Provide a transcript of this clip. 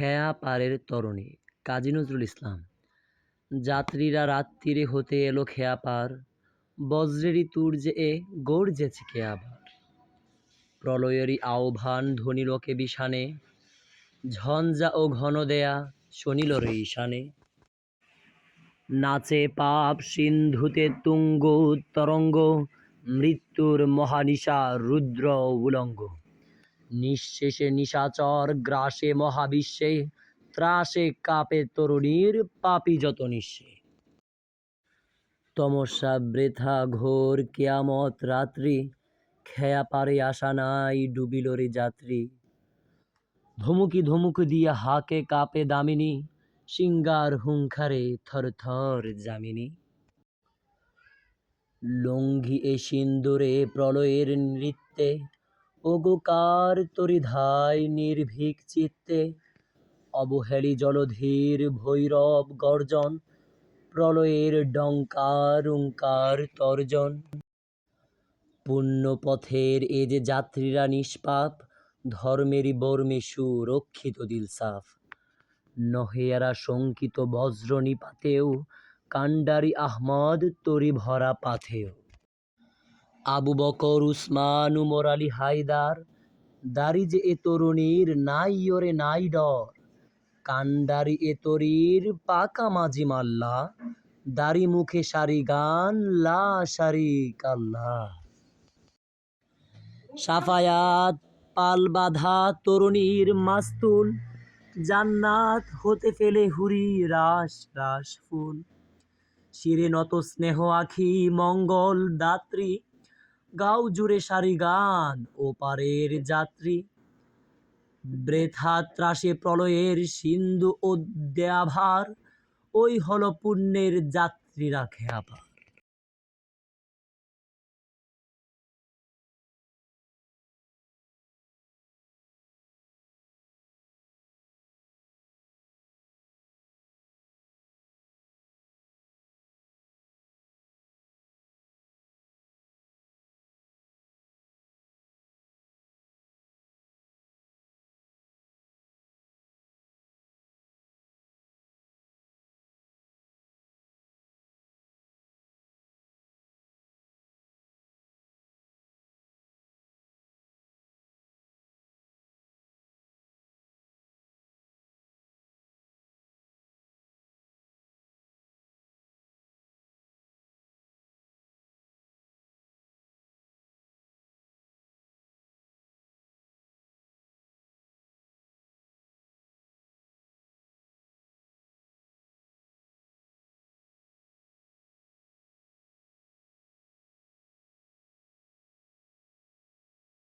খেয়া পারের তরণী, কাজী নজরুল ইসলাম। যাত্রীরা রাত্রিরে হতে এলো খেয়া পার বজ্রেরই তুর্যে এ গর্জেছে কে আবার। প্রলয়েরই আহ্বান ধ্বনিলোকে বিষানে, ঝঞ্ঝা ও ঘন দেয়া শনিল রে ঈশানে। নাচে পাপ সিন্ধুতে তুঙ্গ তরঙ্গ, মৃত্যুর মহানিশা রুদ্র উলঙ্গ। নিঃশেষে নিশাচর গ্রাসে মহাবিশ্বে, ত্রাসে কাপে তরুণীর পাপি যত নিঃশে। তমসা বৃথা ঘোর কেয়ামত রাত্রি, খেয়া পারে আসা নাই ডুবিল রে যাত্রী। ধমুকি ধমুকি দিয়ে হাকে কাপে দামিনী, সিঙ্গার হুঙ্কারে থর থর জামিনী লঙ্ঘি এ সিন্দুরে প্রলয়ের নৃত্যে ওগোকার তরিধায় নির্ভীক চিত্তে, অবহেলি জলধীর ভৈরব গর্জন, প্রলয়ের ডঙ্কার উঙ্কার তর্জন। পুণ্যপথের এ যে যাত্রীরা নিষ্পাপ ধর্মেরই বর্মে সুরক্ষিত দিল সাফ। নহে এরা শঙ্কিত বজ্র নিপাতেও কান্ডারি আহমদ তরি ভরা পাথেও। আবু বকর, উসমান, উমর, আলী হায়দার, দাড়ি যে এ তরুণীর নাই ওরে নাই ডর। কান্ডারি এ তরির পাকা মাঝি মাল্লা, দাড়ি মুখে সারি গান, লা সারি কাল্লা। সাফায়াত, পাল বাঁধা তরুণীর মাস্তুল, জান্নাত হতে ফেলে হুরি রাস রাস ফুল। শিরে নত স্নেহ আখি, মঙ্গল দাত্রী গাও জুড়ে সারি গান ও পারের যাত্রী। বৃথা ত্রাসে প্রলয়ের সিন্ধু ও দেয়াভার, ওই হল পুণ্যের যাত্রীরা খেয়াপার।